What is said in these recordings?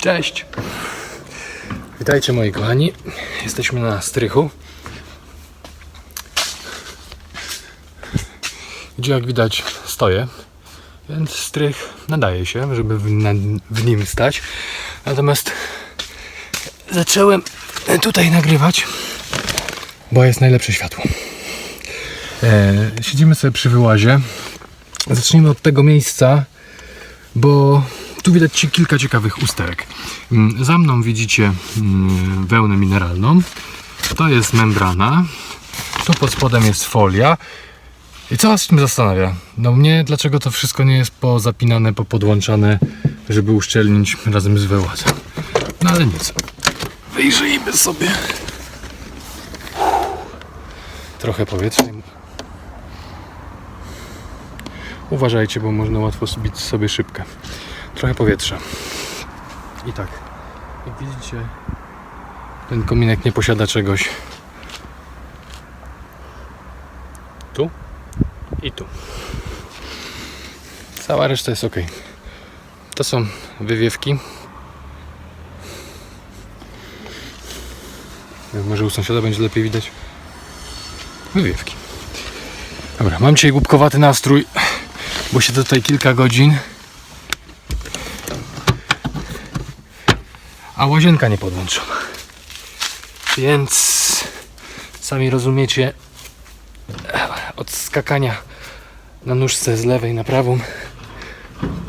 Cześć! Witajcie moi kochani. Jesteśmy na strychu. Gdzie jak widać stoję. Więc strych nadaje się, żeby w, na, w nim stać. Natomiast zacząłem tutaj nagrywać, bo jest najlepsze światło. E, siedzimy sobie przy wyłazie. Zacznijmy od tego miejsca, bo tu widać kilka ciekawych usterek. Mm, Za mną widzicie mm, wełnę mineralną. To jest membrana. Tu pod spodem jest folia. I co was tym zastanawia? No mnie, dlaczego to wszystko nie jest pozapinane, popodłączane, żeby uszczelnić razem z wyłazem. No ale nic. Wyjrzyjmy sobie. Trochę powietrza. Uważajcie, bo można łatwo zbić sobie szybkę. Trochę powietrza. I tak, jak widzicie, ten kominek nie posiada czegoś. Tu i tu. Cała reszta jest ok. To są wywiewki. Może u sąsiada będzie lepiej widać. Wywiewki. Dobra, mam dzisiaj głupkowaty nastrój, bo siedzę tutaj kilka godzin. A łazienka nie podłączona. Więc sami rozumiecie od skakania na nóżce z lewej na prawą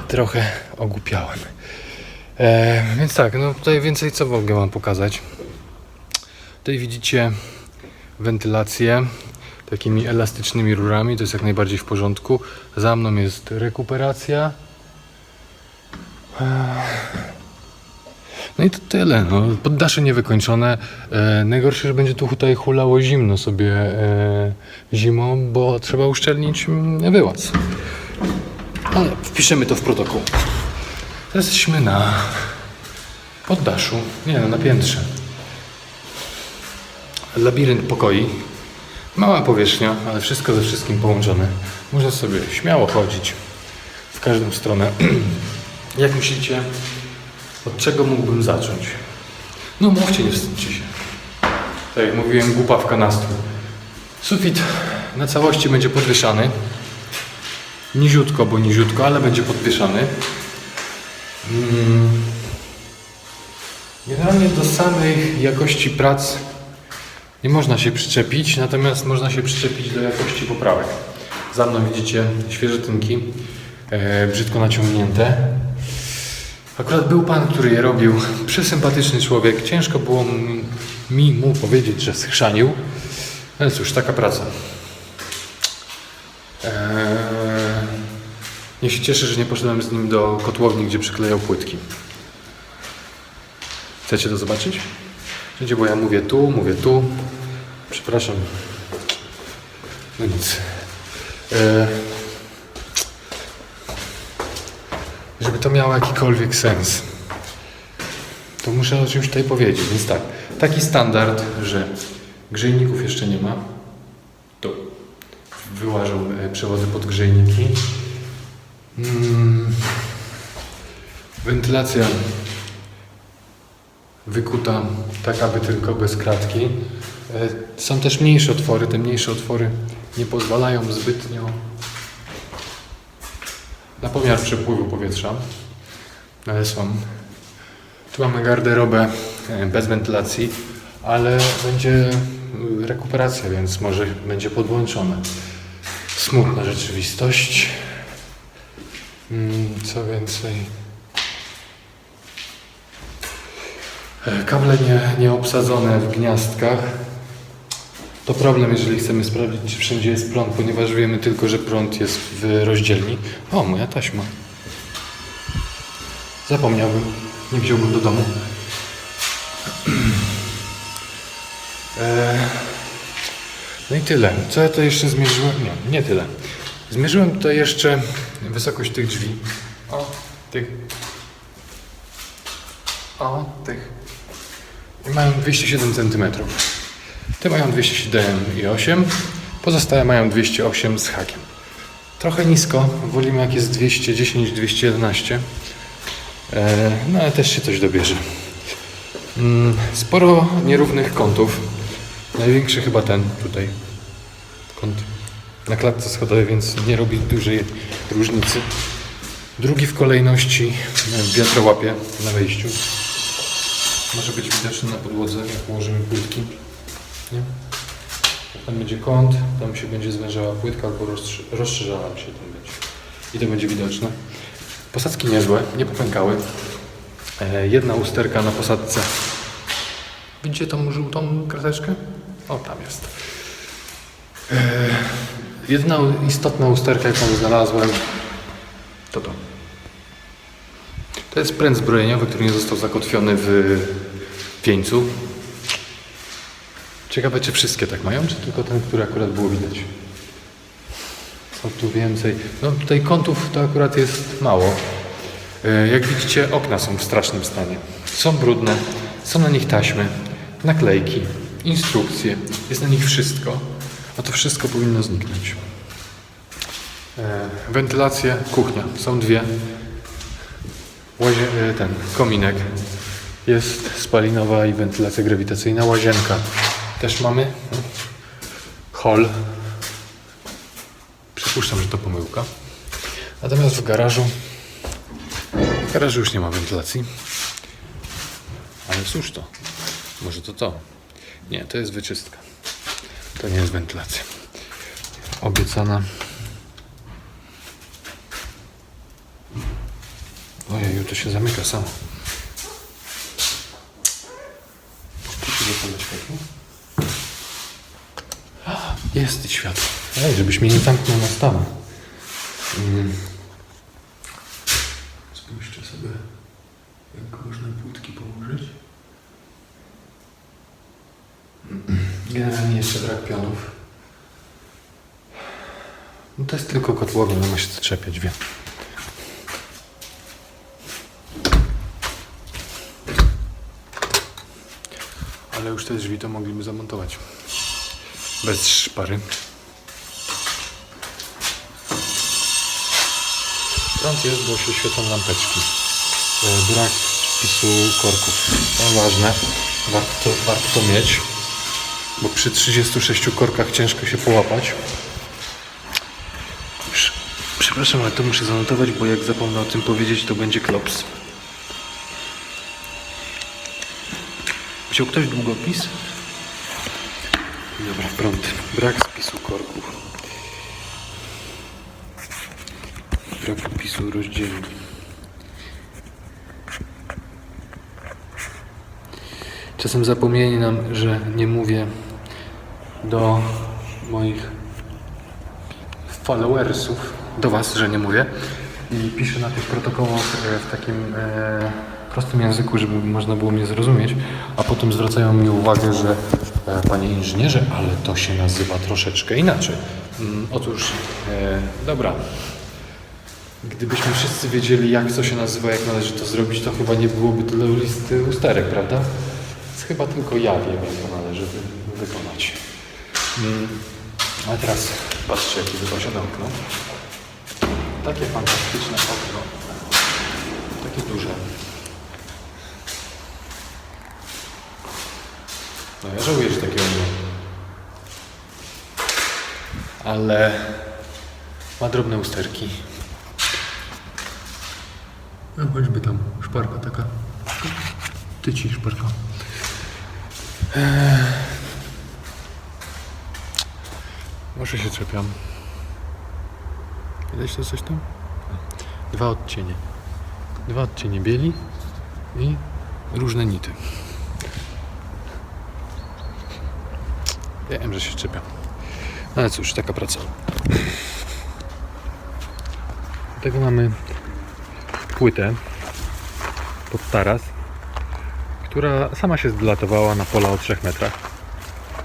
trochę ogłupiałem. E, więc tak, no tutaj więcej co mogę wam pokazać. Tutaj widzicie wentylację takimi elastycznymi rurami, to jest jak najbardziej w porządku. Za mną jest rekuperacja. No i to tyle. No. Poddasze niewykończone. E, najgorsze, że będzie tu tutaj hulało zimno sobie e, zimą, bo trzeba uszczelnić mm, wyłaz. Ale wpiszemy to w protokół. Teraz jesteśmy na poddaszu. Nie no, na piętrze. Labirynt pokoi. Mała powierzchnia, ale wszystko ze wszystkim połączone. Można sobie śmiało chodzić w każdą stronę. Jak myślicie, od czego mógłbym zacząć? No mówcie, nie wstydźcie się. Tak jak mówiłem, głupawka nastrój. Sufit na całości będzie podwieszany. Niziutko, bo niziutko, ale będzie podwieszany. Mm. Generalnie do samej jakości prac nie można się przyczepić, natomiast można się przyczepić do jakości poprawek. Za mną widzicie świeże tynki, e, brzydko naciągnięte. Akurat był pan, który je robił, przesympatyczny człowiek. Ciężko było mi, mu powiedzieć, że schrzanił. Ale cóż, taka praca. Eee, się cieszy, że nie poszedłem z nim do kotłowni, gdzie przyklejał płytki. Chcecie to zobaczyć? Wiecie, bo ja mówię tu, mówię tu. Przepraszam. No nic. Eee, to miało jakikolwiek sens, to muszę o czymś tutaj powiedzieć. Więc tak, taki standard, że grzejników jeszcze nie ma. Tu wyłażą e, przewody pod grzejniki. Mm. Wentylacja wykuta tak, aby tylko bez kratki. E, Są też mniejsze otwory. Te mniejsze otwory nie pozwalają zbytnio na pomiar przepływu powietrza, ale są. Tu mamy garderobę e, bez wentylacji, ale będzie y, rekuperacja, więc może będzie podłączone. Smutna rzeczywistość. Mm, Co więcej? E, Kable nie, nie obsadzone w gniazdkach. To problem, jeżeli chcemy sprawdzić, czy wszędzie jest prąd, ponieważ wiemy tylko, że prąd jest w rozdzielni. O, moja taśma. Zapomniałbym. Nie wziąłbym do domu. E, No i tyle. Co ja to jeszcze zmierzyłem? Nie, nie tyle. Zmierzyłem tutaj jeszcze wysokość tych drzwi. O, tych. O, tych. I mają 207 cm. Te mają 207,8. Pozostałe mają 208 z hakiem. Trochę nisko. Wolimy jak jest 210, 211. E, no ale też się coś dobierze. Mm, sporo nierównych kątów. Największy chyba ten tutaj. Kąt na klatce schodowej, więc nie robi dużej różnicy. Drugi w kolejności e, wiatrołapie na wejściu. Może być widoczny na podłodze, jak położymy płytki. Nie? Tam będzie kąt, tam się będzie zwężała płytka albo rozszerzała się tam będzie. I to będzie widoczne. Posadzki niezłe, nie popękały. E, jedna usterka na posadce. Widzicie tą żółtą krateczkę? O, tam jest. E, jedna istotna usterka, jaką znalazłem, to to. To jest pręt zbrojeniowy, który nie został zakotwiony w wieńcu. Ciekawe, czy wszystkie tak mają, czy tylko ten, który akurat było widać. Co tu więcej? No tutaj kątów to akurat jest mało. E, Jak widzicie, okna są w strasznym stanie. Są brudne, są na nich taśmy, naklejki, instrukcje. Jest na nich wszystko. A to wszystko powinno zniknąć. E, Wentylacje, kuchnia. Są dwie. Łazie, e, ten kominek. Jest spalinowa i wentylacja grawitacyjna. Łazienka. Też mamy. Hol. Przypuszczam, że to pomyłka. Natomiast w garażu. W garażu już nie ma wentylacji. Ale cóż to? Może to to? Nie, to jest wyczystka. To nie jest wentylacja. Obiecana. Ojej, to się zamyka samo. Tu się zapala światło. Jest światło. Ej, żebyś mnie nie zamknął na stałe. Mm. Spójrzcie sobie, jak można płótki położyć. Generalnie jeszcze brak pionów. No to jest tylko kotłowie, no ma się co czepiać, wiem. Ale już te drzwi to mogliby zamontować. Bez szpary. Prąd jest, bo się świecą lampeczki. E, Brak spisu korków. To ważne. Warto to, warto to mieć. Bo przy 36 korkach ciężko się połapać. Prz- Przepraszam, ale to muszę zanotować, bo jak zapomnę o tym powiedzieć, to będzie klops. Wziął ktoś długopis? Dobra, prąd. Brak spisu korków. Brak opisu rozdziału. Czasem zapomnienie nam, że nie mówię do moich followersów, do Was, że nie mówię. I piszę na tych protokołach e, w takim e, prostym języku, żeby można było mnie zrozumieć, a potem zwracają mi uwagę, że e, Panie inżynierze, ale to się nazywa troszeczkę inaczej. Mm, otóż, e, dobra, Gdybyśmy wszyscy wiedzieli, jak co się nazywa, jak należy to zrobić, to chyba nie byłoby tyle listy usterek, prawda? Więc chyba tylko ja wiem, jak to należy wy- wykonać. Mm. A teraz patrzcie, jakie wypasione okno. Takie fantastyczne okno. Takie duże. No ja żałuję, że takiego nie. Ale ma drobne usterki. No choćby tam szparka taka. Tyci szparka. Eee. Może się czepiam. Widać to coś tam? Dwa odcienie. Dwa odcienie bieli i różne nity. Wiem, że się czepiam. Ale cóż, taka praca. Do tego mamy płytę pod taras, która sama się zdelatowała na pola o 3 metrach,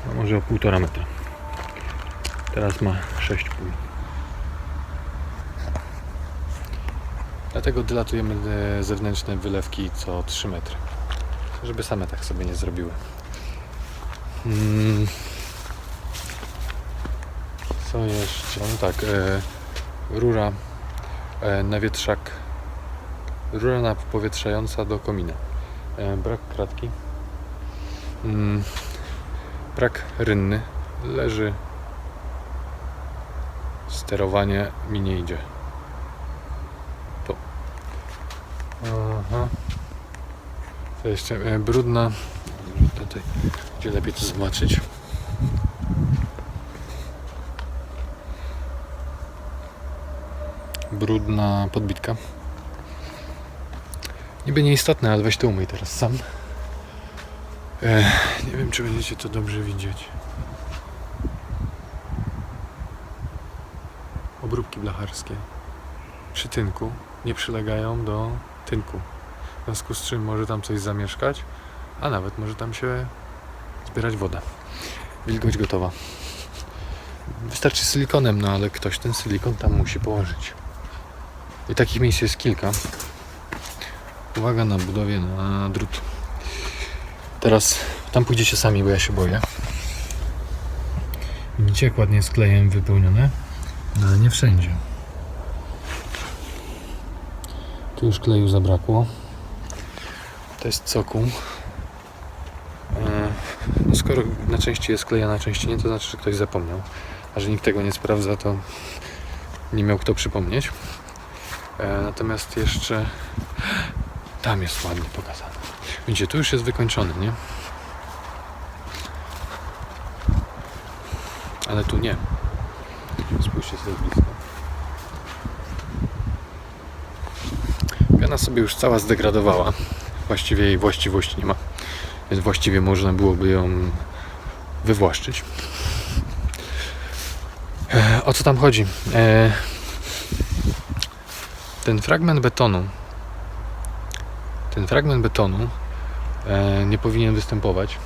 no może o 1,5 metra. Teraz ma 6 pól. Dlatego dylatujemy e, zewnętrzne wylewki co 3 metry, żeby same tak sobie nie zrobiły. Mm. Co jeszcze? No tak, e, rura, e, na wietrzak rura napowietrzająca do komina. E, brak kratki. Mm, brak rynny. Leży. Sterowanie mi nie idzie. To. Aha. Co jeszcze? E, brudna. Tutaj, gdzie lepiej to zobaczyć. Brudna podbitka. Niby nieistotne, ale weź to umyj teraz sam. E, nie wiem, czy będziecie to dobrze widzieć. Obróbki blacharskie przy tynku nie przylegają do tynku. W związku z czym może tam coś zamieszkać, a nawet może tam się zbierać woda. Wilgoć gotowa. Wystarczy silikonem, no ale ktoś ten silikon tam musi położyć. I takich miejsc jest kilka. Uwaga na budowie na drut. Teraz tam pójdziecie sami, bo ja się boję. Widzicie, jak ładnie jest klejem wypełnione? No ale nie wszędzie. Tu już kleju zabrakło. To jest cokół. E, No skoro na części jest klej, a na części nie, to znaczy, że ktoś zapomniał. A że nikt tego nie sprawdza, to nie miał kto przypomnieć. E, Natomiast jeszcze tam jest ładnie pokazane. Widzicie, tu już jest wykończony, nie? Ale tu nie. Spójrzcie sobie blisko. Piana sobie już cała zdegradowała. Właściwie jej właściwości nie ma. Więc właściwie można byłoby ją wywłaszczyć. E, o co tam chodzi? Ten fragment betonu ten fragment betonu e, nie powinien występować.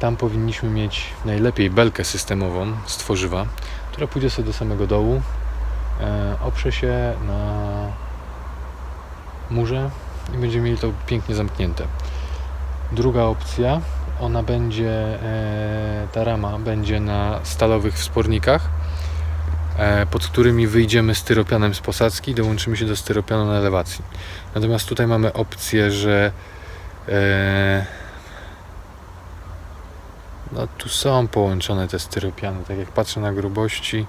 Tam powinniśmy mieć najlepiej belkę systemową z tworzywa, która pójdzie sobie do samego dołu, e, oprze się na murze i będziemy mieli to pięknie zamknięte. Druga opcja, ona będzie, e, ta rama będzie na stalowych wspornikach, pod którymi wyjdziemy styropianem z posadzki i dołączymy się do styropianu na elewacji. Natomiast tutaj mamy opcję, że e, no tu są połączone te styropiany, tak jak patrzę na grubości.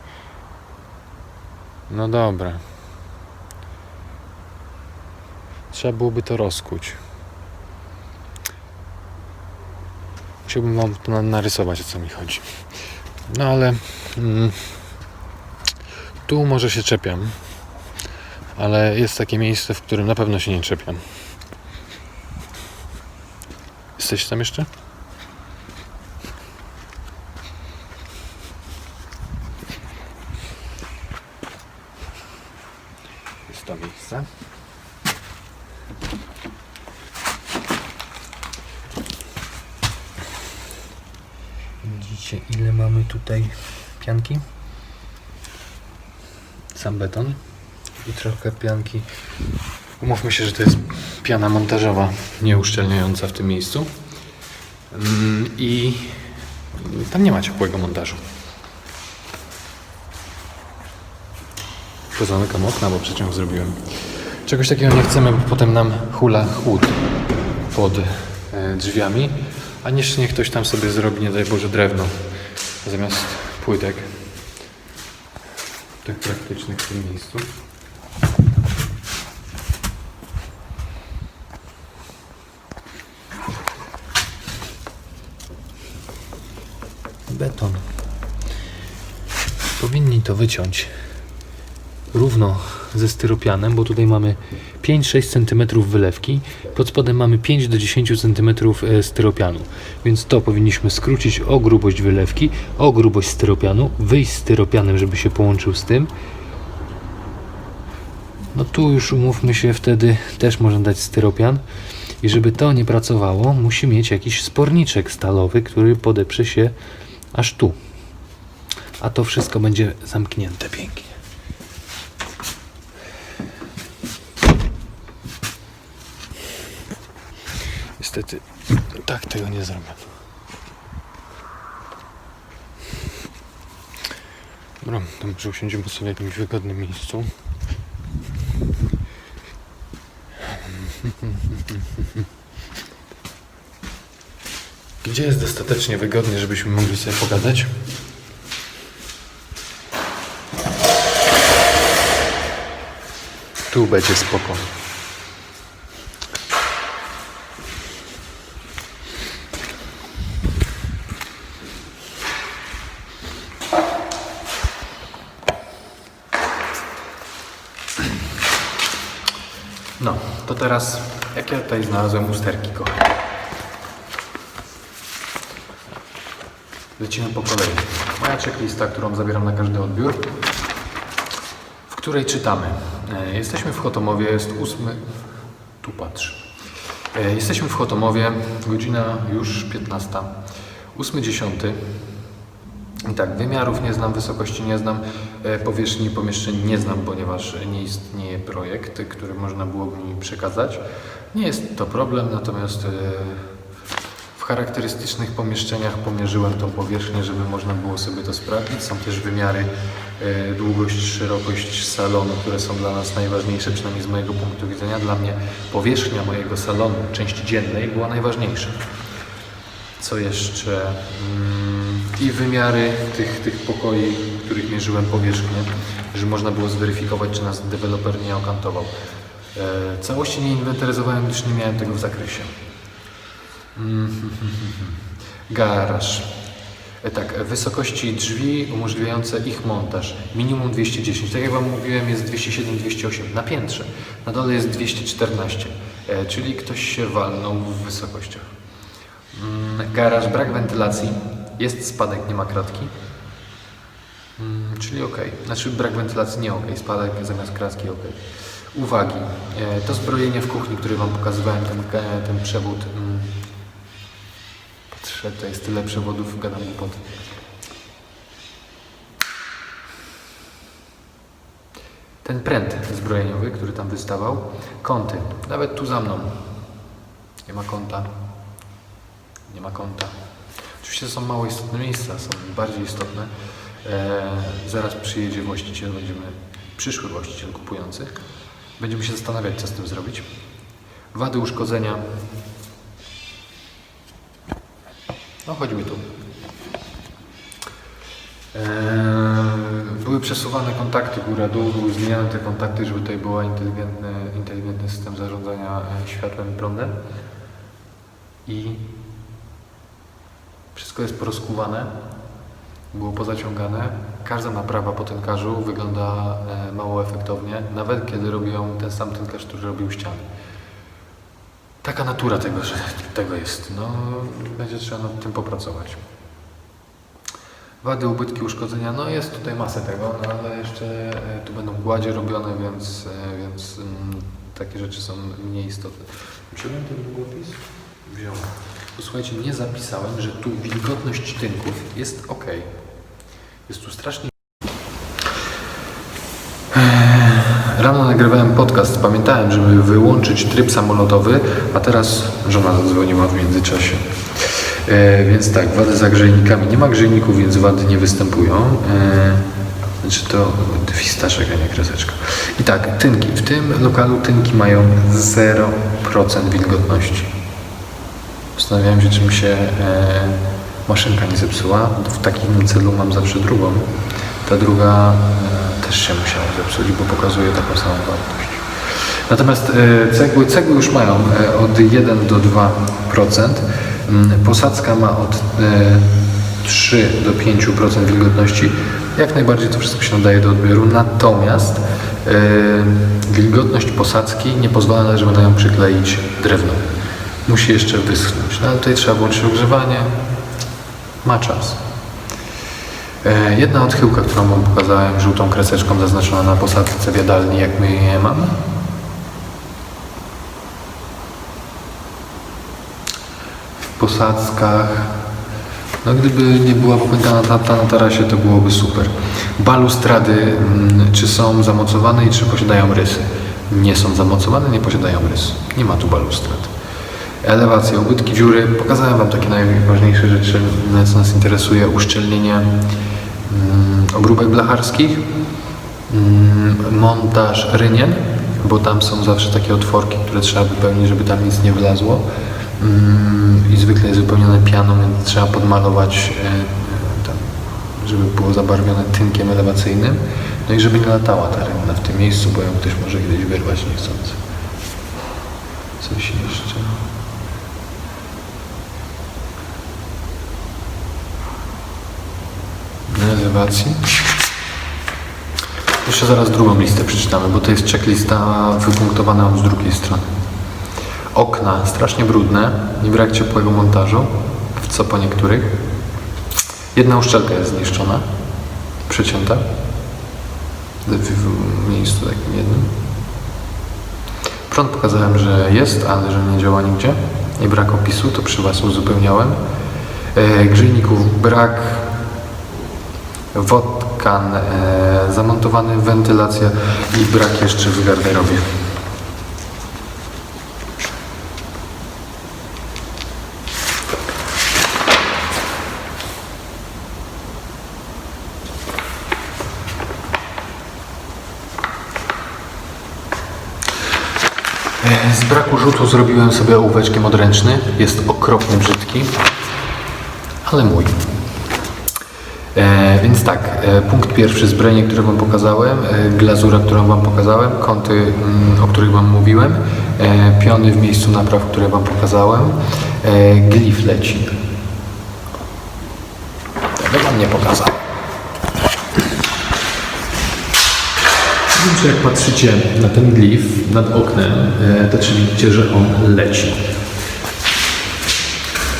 No dobra. Trzeba byłoby to rozkuć. Musiałbym wam to na- narysować o co mi chodzi. No ale mm, tu może się czepiam ale jest takie miejsce, w którym na pewno się nie czepiam. Jesteś tam jeszcze? Jest to miejsce. Widzicie ile mamy tutaj pianki? Sam beton i trochę pianki. Umówmy się, że to jest piana montażowa, nieuszczelniająca w tym miejscu. Mm, I tam nie ma ciepłego montażu. To zamykam okna, bo przeciąg zrobiłem. Czegoś takiego nie chcemy, bo potem nam hula chłód pod e, drzwiami. A niż niech ktoś tam sobie zrobi, nie daj Boże, drewno zamiast płytek. Praktycznych w tym miejscu. beton. Powinni to wyciąć równo ze styropianem, bo tutaj mamy 5-6 cm wylewki, pod spodem mamy 5 do 10 cm e, styropianu. Więc to powinniśmy skrócić o grubość wylewki, o grubość styropianu, wyjść z styropianem, żeby się połączył z tym. No tu już umówmy się, wtedy też można dać styropian. I żeby to nie pracowało, musi mieć jakiś sporniczek stalowy, który podeprze się aż tu. A to wszystko będzie zamknięte pięknie. Niestety tak tego nie zrobię. Dobra, to może usiądziemy sobie w jakimś wygodnym miejscu. Gdzie jest dostatecznie wygodnie, żebyśmy mogli sobie pogadać? Tu będzie spoko. No, to teraz, jak ja tutaj znalazłem usterki, kochani. Lecimy po kolei. Moja checklista, którą zabieram na każdy odbiór, w której czytamy. E, Jesteśmy w Chotomowie, jest ósmy... Tu patrz. E, Jesteśmy w Chotomowie, godzina już 15. Ósmy, dziesiąty. I tak, wymiarów nie znam, wysokości nie znam, e, powierzchni pomieszczeń nie znam, ponieważ nie istnieje projekt, który można byłoby mi przekazać. Nie jest to problem, natomiast e, w charakterystycznych pomieszczeniach pomierzyłem tą powierzchnię, żeby można było sobie to sprawdzić. Są też wymiary, e, długość, szerokość salonu, które są dla nas najważniejsze, przynajmniej z mojego punktu widzenia. Dla mnie powierzchnia mojego salonu, części dziennej, była najważniejsza. Co jeszcze? Mm, I wymiary tych, tych pokoi, których mierzyłem powierzchnię, że można było zweryfikować, czy nas deweloper nie okantował. E, całości nie inwentaryzowałem, gdyż nie miałem tego w zakresie. Mm, Garaż. E, Tak, wysokości drzwi umożliwiające ich montaż. Minimum 210. Tak jak Wam mówiłem, jest 207-208 na piętrze. Na dole jest 214, e, czyli ktoś się walnął w wysokościach. Mm, Garaż, brak wentylacji. Jest spadek, nie ma kratki. Mm, czyli ok. Znaczy brak wentylacji nie ok. Spadek zamiast kratki ok. Uwagi. E, To zbrojenie w kuchni, które Wam pokazywałem, ten, e, ten przewód. mm, Patrzę, to jest tyle przewodów, gadam głupoty. Ten pręt zbrojeniowy, który tam wystawał. Kąty. Nawet tu za mną. Nie ma kąta. Nie ma kąta. Oczywiście są mało istotne miejsca, są bardziej istotne. E, zaraz przyjedzie właściciel, będziemy, przyszły właściciel kupujący. Będziemy się zastanawiać, co z tym zrobić. Wady uszkodzenia. No, chodźmy tu. Eee, były przesuwane kontakty góra-dół, były zmieniane te kontakty, żeby tutaj był inteligentny, inteligentny system zarządzania e, światłem i prądem. I wszystko jest porozkuwane, było pozaciągane. Każda naprawa po tynkarzu wygląda e, mało efektownie, nawet kiedy robią ten sam tynkarz, który robił ściany. Taka natura tego, że tego jest. No, będzie trzeba nad tym popracować. Wady, ubytki, uszkodzenia, no jest tutaj masę tego, no ale jeszcze e, tu będą gładzie robione, więc, e, więc mm, takie rzeczy są mniej istotne. Wziąłem ten długopis? Wziąłem. Posłuchajcie, nie zapisałem, że tu wilgotność tynków jest ok. Jest tu strasznie Rano nagrywałem podcast, pamiętałem, żeby wyłączyć tryb samolotowy, a teraz żona zadzwoniła w międzyczasie. E, więc tak, wady za grzejnikami. Nie ma grzejników, więc wady nie występują. E, znaczy to fistaszek, a nie kreseczka. I tak, tynki. W tym lokalu tynki mają 0% wilgotności. Zastanawiałem się, czy mi się e, maszynka nie zepsuła. W takim celu mam zawsze drugą. Ta druga e, też się musiała zepsuć, bo pokazuje taką samą wartość. Natomiast e, cegły, cegły już mają e, od 1 do 2%. Mm, Posadzka ma od e, 3 do 5% wilgotności. Jak najbardziej to wszystko się nadaje do odbioru. Natomiast wilgotność posadzki nie pozwala żeby na nią przykleić drewno. Musi jeszcze wyschnąć. No ale tutaj trzeba włączyć ogrzewanie. Ma czas. E, Jedna odchyłka, którą Wam pokazałem, żółtą kreseczką zaznaczona na posadzce w jadalni, jak my je mamy. W posadzkach, no gdyby nie była popękana na tarasie, to byłoby super. Balustrady, mm, czy są zamocowane i czy posiadają rysy? Nie są zamocowane, nie posiadają rys. Nie ma tu balustrad. Elewacja, ubytki dziury. Pokazałem Wam takie najważniejsze rzeczy, co nas interesuje. Uszczelnienie mm, obróbek blacharskich, mm, montaż rynien bo tam są zawsze takie otworki, które trzeba wypełnić, żeby tam nic nie wlazło. Mm, I zwykle jest wypełnione pianą, więc trzeba podmalować, e, żeby było zabarwione tynkiem elewacyjnym. No i żeby nie latała ta rynna w tym miejscu, bo ją ktoś może kiedyś wyrwać niechcący. Coś jeszcze. Na elewacji. Jeszcze zaraz drugą listę przeczytamy, bo to jest checklista wypunktowana z drugiej strony. Okna strasznie brudne i brak ciepłego montażu, co po niektórych. Jedna uszczelka jest zniszczona, przecięta. W, miejscu takim jednym. Prąd pokazałem, że jest, ale że nie działa nigdzie. I brak opisu, to przy Was uzupełniałem. E, grzejników brak, wodkan e, zamontowany, wentylacja i brak jeszcze w garderobie. E, Z braku rzutu zrobiłem sobie ołóweczkiem odręczny. Jest okropnie brzydki, ale mój. E, więc tak, e, punkt pierwszy zbrojenie, które Wam pokazałem, e, glazura, którą Wam pokazałem, kąty, mm, o których Wam mówiłem, e, piony w miejscu napraw, które Wam pokazałem, e, glif leci. Tego Wam nie pokazałem. Więc jak patrzycie na ten glif nad oknem, e, to czy widzicie, że on leci.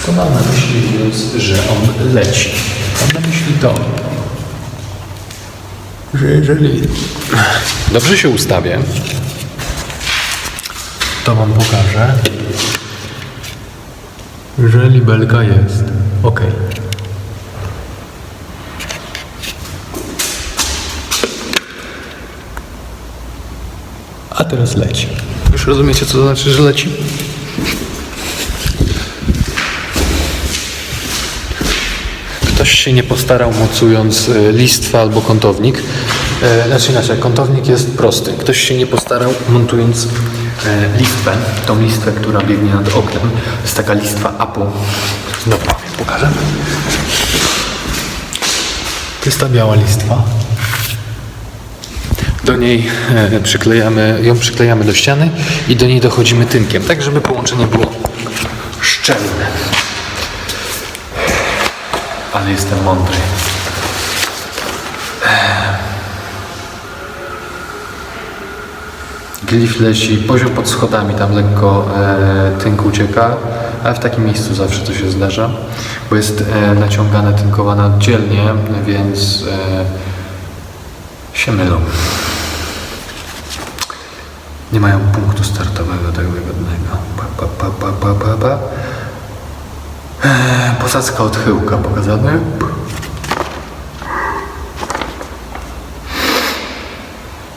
Co mam na myśli że on leci? Mam na to, że jeżeli dobrze się ustawię, to Wam pokażę, że libelka jest ok. A teraz leci. Już rozumiecie, co to znaczy, że leci? Ktoś się nie postarał mocując e, listwę albo kątownik. E, Znaczy inaczej, kątownik jest prosty. Ktoś się nie postarał montując e, listwę, tą listwę, która biegnie nad oknem. To jest taka listwa Apple. Wam ją pokażę. To jest ta biała listwa. Do niej przyklejamy, ją przyklejamy do ściany i do niej dochodzimy tynkiem, tak żeby połączenie było szczelne. Ale jestem mądry. Glif leci, poziom pod schodami, tam lekko e, tynk ucieka, ale w takim miejscu zawsze to się zdarza, bo jest e, naciągane, tynkowane oddzielnie, więc e, się mylą. Nie mają punktu startowego tak wygodnego. Pa, pa, pa, pa, pa, pa. Eee, Posadzka odchyłka pokazane.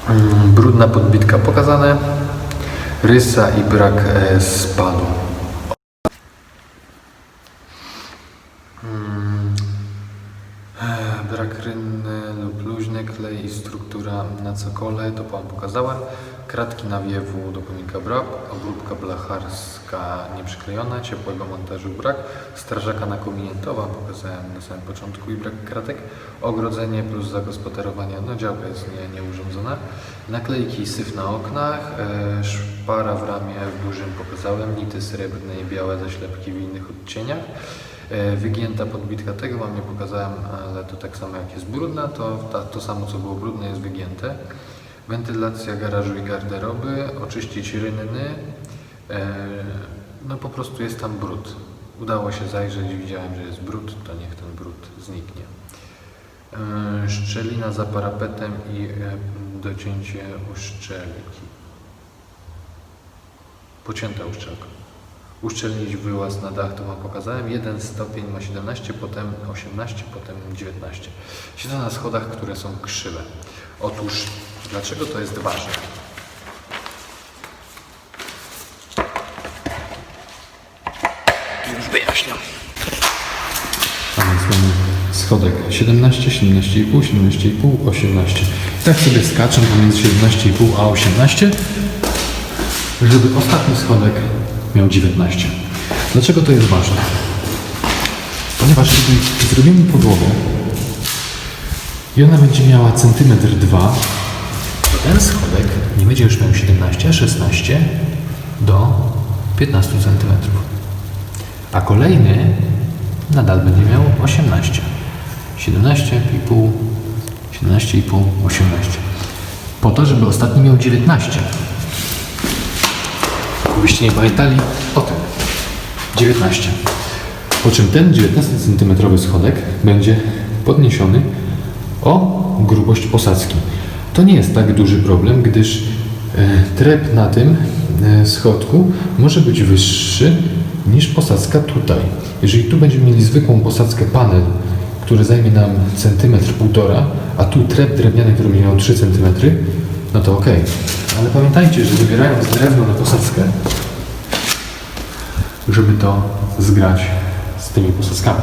Mm, Brudna podbitka pokazane. Rysa i brak e, spadu. Mm, e, Brak rynny lub luźny klej i struktura na cokole, to Wam pokazałem. Kratki nawiewu do komika brak, obróbka blacharska nieprzyklejona, ciepłego montażu brak, strażaka na pokazałem na samym początku i brak kratek, ogrodzenie plus zagospodarowanie, no działka jest nie, nieurządzona, naklejki i syf na oknach, e, szpara w ramię w dużym pokazałem, nity srebrne i białe zaślepki w innych odcieniach, E, Wygięta podbitka tego Wam nie pokazałem, ale to tak samo jak jest brudna, to ta, to samo co było brudne jest wygięte. Wentylacja garażu i garderoby, oczyścić rynny. E, No po prostu jest tam brud. Udało się zajrzeć, widziałem, że jest brud, to niech ten brud zniknie. E, Szczelina za parapetem i e, docięcie uszczelki. Pocięta uszczelka. Uszczelnić wyłaz na dach, to Wam pokazałem. Jeden stopień ma 17, potem 18, potem 19. Siedzę na schodach, które są krzywe. Otóż, dlaczego to jest ważne? Już wyjaśniam. Mamy schodek 17, 17,5, 17,5, 18. Tak sobie skaczę pomiędzy 17,5 a 18. żeby ostatni schodek miał 19. Dlaczego to jest ważne? Ponieważ jeżeli zrobimy podłogę i ona będzie miała centymetr 2, to ten schodek nie będzie już miał 17, a 16 do 15 centymetrów. A kolejny nadal będzie miał 18. 17,5, 17,5, 18. Po to, żeby ostatni miał 19. Gdybyście nie pamiętali o tym. 19. Po czym ten 19 cm schodek będzie podniesiony o grubość posadzki. To nie jest tak duży problem, gdyż e, trep na tym e, schodku może być wyższy niż posadzka tutaj. Jeżeli tu będziemy mieli zwykłą posadzkę panel, który zajmie nam centymetr półtora, a tu trep drewniany, który będzie miał 3 cm, no to ok. Ale pamiętajcie, że wybierając drewno na posadzkę, żeby to zgrać z tymi posadzkami.